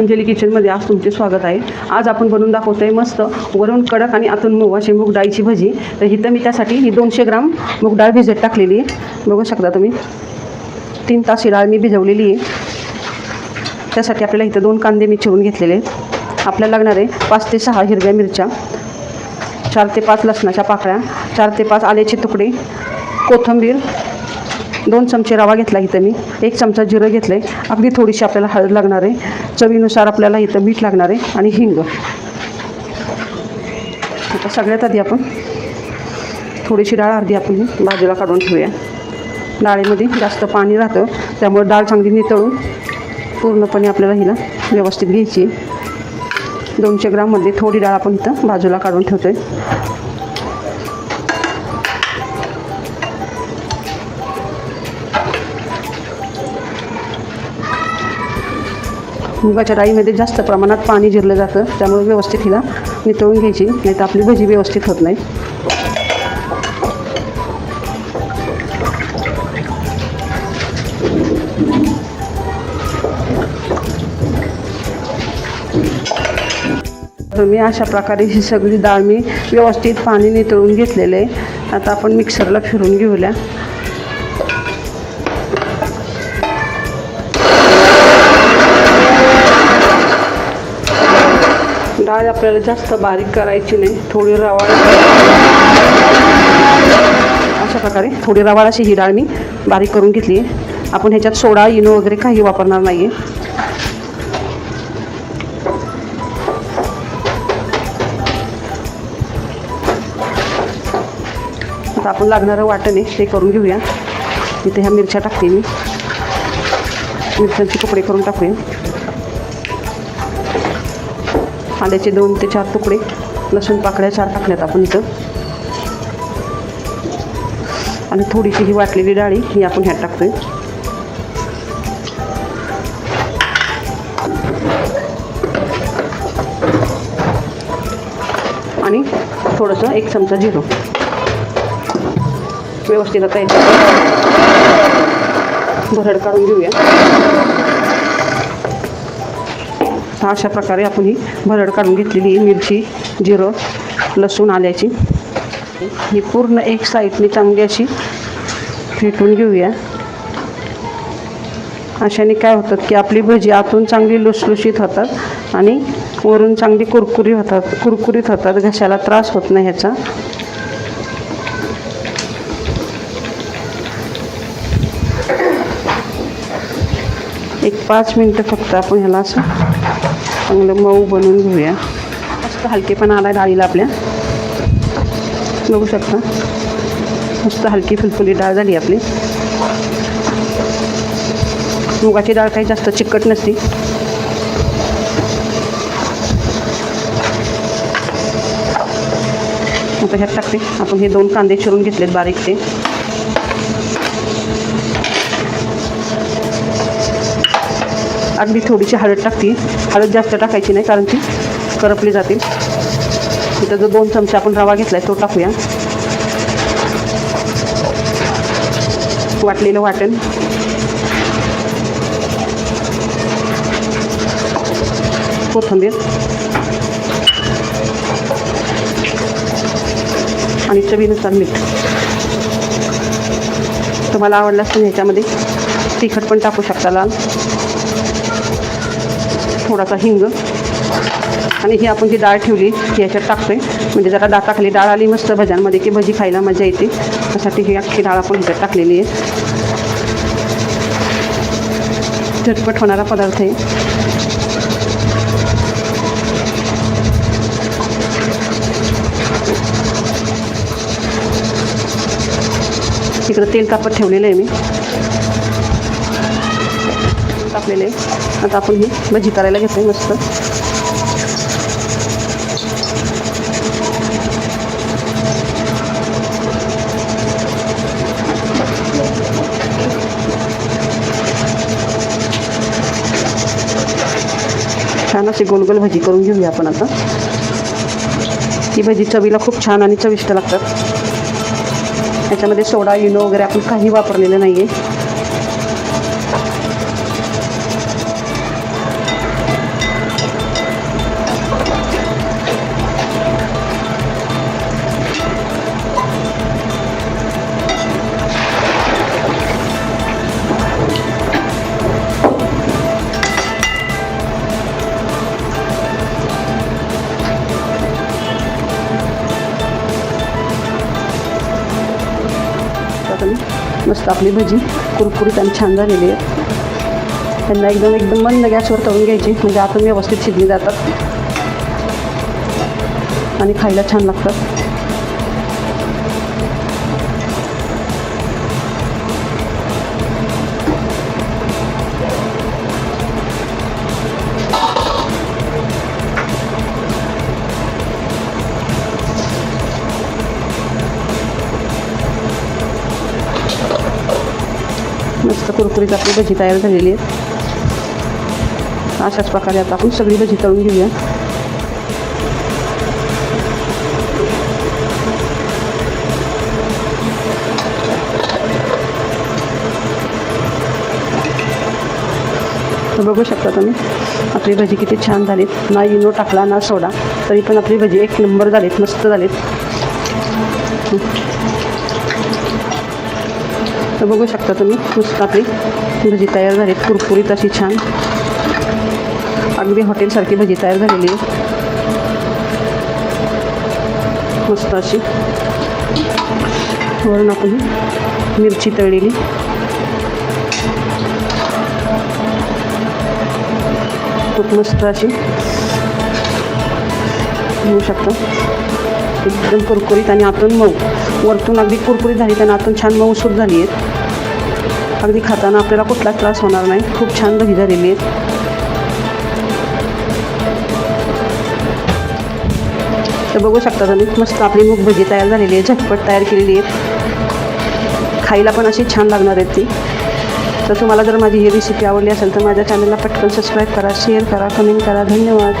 अंजली किचनमध्ये आज तुमचे स्वागत आहे. आज आपण बनवून दाखवतो आहे मस्त वरून कडक आणि आतून मऊ अशी मूग डाळीची भजी. तर इथं मी त्यासाठी ही दोनशे ग्राम मूग डाळ भिजत टाकलेली आहे. बघू शकता तुम्ही. तीन तास ही डाळ मी भिजवलेली आहे. त्यासाठी आपल्याला इथं दोन कांदे मी चिरून घेतलेले आहेत. आपल्याला लागणार आहे पाच ते सहा हिरव्या मिरच्या चार ते पाच लसणाच्या पाकळ्या चार ते पाच आल्याचे तुकडे कोथिंबीर दोन चमचे रवा घेतला इथं मी. एक चमचा जिरं घेतलं आहे अगदी थोडीशी आपल्याला हळद लागणार आहे. चवीनुसार आपल्याला इथं मीठ लागणार आहे आणि हिंग. आता सगळ्यात आधी आपण थोडीशी डाळ अर्धी आपण ही बाजूला काढून ठेवूया. डाळीमध्ये जास्त पाणी राहतं. त्यामुळे डाळ चांगली नितळून पूर्णपणे आपल्याला हिला व्यवस्थित घ्यायची दोनशे ग्राममध्ये थोडी डाळ आपण इथं बाजूला काढून ठेवतो आहे मुगाच्या डाळीमध्ये जास्त प्रमाणात पाणी जिरलं जातं. त्यामुळे व्यवस्थित हिला नितळून घ्यायची. नाही तर आपली भजी व्यवस्थित होत नाही. तर मी अशा प्रकारे ही सगळी डाळ मी व्यवस्थित पाणी नितळून घेतलेलं आहे. आता आपण मिक्सरला फिरून घेऊया. डाळ आपल्याला जास्त बारीक करायची नाही थोडी रवाळ. अशा प्रकारे थोडी रवाळ अशी ही डाळ मी बारीक करून घेतली आहे. आपण ह्याच्यात सोडा इनो वगैरे काही वापरणार नाही आहे आता आपण लागणारं वाटण आहे ते करून घेऊया. इथे ह्या मिरच्या टाकते मी. मिरच्यांचे तुकडे करून टाकूया. आल्याचे दोन ते चार तुकडे लसूण पाकळ्या चार टाकल्यात आपण इथं. आणि थोडीशी ही वाटलेली डाळी ही आपण ह्यात टाकतोय. आणि थोडंसं एक चमचा जिरो. व्यवस्थित आता भरड काढून घेऊया. अशा प्रकारे आपण ही भरड काढून घेतलेली मिरची जिरं लसूण आल्याची. ही पूर्ण एक साईडने चांगली अशी फेटून घेऊया. अशाने काय होतात की आपली भजी आतून चांगली लुसलुशीत होतात आणि वरून चांगली कुरकुरी होतात कुरकुरीत होतात. घशाला त्रास होत नाही ह्याचा. एक पाच मिनटं फक्त आपण ह्याला असं चांगलं मऊ बनवून घेऊया. मस्त हलकेपणा आला डाळीला आपल्या. बघू शकता. मस्त हलकी फुलफुली डाळ झाली आपली. मुगाची डाळ काही जास्त चिकट नसती. आता ह्यात टाकते. आपण हे दोन कांदे चिरून घेतलेत बारीक ते. अगदी थोडीशी हळद टाकते. हळद जास्त टाकायची नाही कारण ती करपली जातील इथं जो दोन चमचे आपण रवा घेतला आहे तो टाकूया. वाटलेलं वाटण कोथंबीर. आणि चवीनुसार मीठ. तुम्हाला आवडलं असतं ह्याच्यामध्ये तिखट पण टाकू शकता लाल. थोडासा हिंग. आणि ही आपण जी डाळ ठेवली ती याच्यात टाकतोय. म्हणजे जरा दाताखाली डाळ आली मस्त भज्यांमध्ये की भजी खायला मजा येते. त्यासाठी ही अख्खी डाळ आपण ह्याच्यात टाकलेली आहे. झटपट होणारा पदार्थ आहे. तिकडं तेल तापत ठेवलेलं आहे मी. टाकलेले आता आपण ही भजी करायला घेतोय मस्त. छान अशी गोलगोल भजी करून घेऊया आपण आता. ही भजी चवीला खूप छान आणि चविष्ट लागतात. याच्यामध्ये सोडा इनो वगैरे आपण काही वापरलेलं नाही आहे मस्त आपली भजी कुरकुरीत आणि छान झालेली आहे. त्यांना एकदम एकदम मंद गॅसवर तळून घ्यायची म्हणजे आतून व्यवस्थित शिजली जातात. आणि खायला छान लागतात. मस्त कुरकुरीत आपली भजी तयार झालेली आहे अशाच प्रकारे आता आपण सगळी भजी तळून घेऊया. बघू शकता तुम्ही आपली भजी किती छान झालीत. ना इनो टाकला ना सोडा तरी पण आपली भजी एक नंबर झालीत मस्त झालीत. तर बघू शकता तुम्ही. मस्त आपली भजी तयार झाली. कुरकुरीत अशी छान. अगदी हॉटेलसारखी भजी तयार झालेली आहे. मस्त अशी. वरून आपण मिरची तळलेली. खूप मस्त अशी. होऊ शकता. एकदम कुरकुरीत आणि आतून मऊ. वरतून अगदी कुरकुरीत झाली आणि आतून छान मऊसूद झाली आहेत. अगदी खाताना आपल्याला कुठलाच त्रास होणार नाही. खूप छान दही झालेली आहेत तर बघू शकता तुम्ही मस्त आपली मूग भजी तयार झालेली आहे झटपट तयार केलेली आहे. खायला पण अशी छान लागणार आहेत ती. तर तुम्हाला जर माझी ही रेसिपी आवडली असेल तर माझ्या चॅनलला पटकन सबस्क्राईब करा शेअर करा कमेंट करा. धन्यवाद.